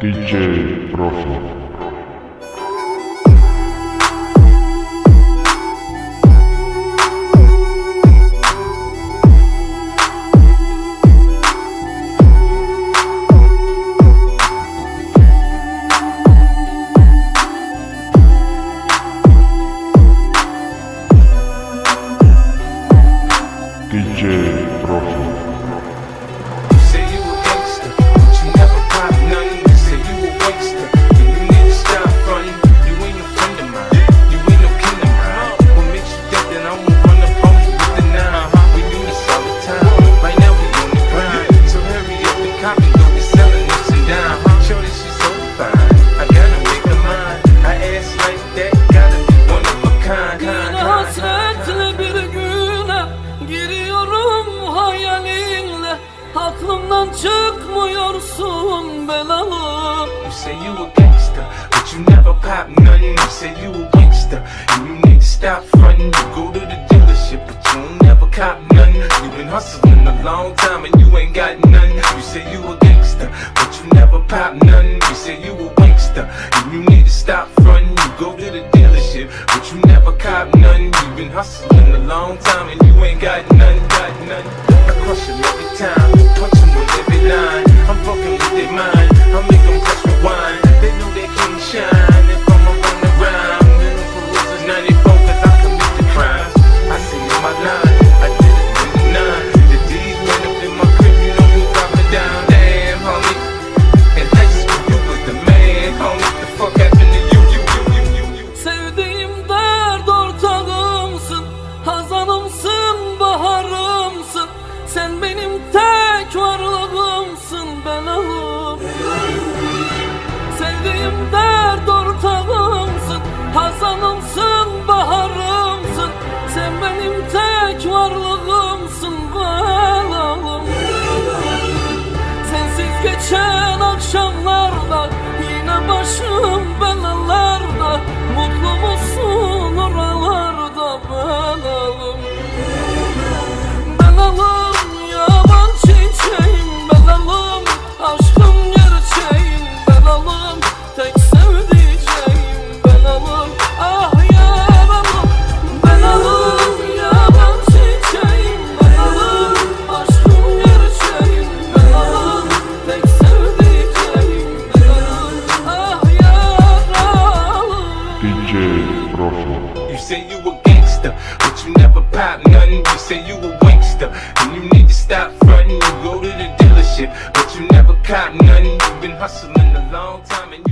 диджей профи. DJ Profi. Hasretle bir güne Giriyorum hayalinle Aklımdan çıkmıyorsun belalım You say you a gangster, but you never pop none. You say you a gangster, you need to stop frontin'. You go to the dealership, but you never cop none. You been hustling a long time and you ain't got none. You say you a gangster, but you never pop none. You say you a gangster, and you need to stop frontin'. You go to the dealership, but you never cop none. You been hustling a long time and you ain't got none, got none. I crush them every time, punch them with every line. I'm fucking with their mind, say you a gangster, but you never pop nothing. You say you a wankster, and you need to stop frontin'. You go to the dealership, but you never cop nothing. You've been hustling a long time.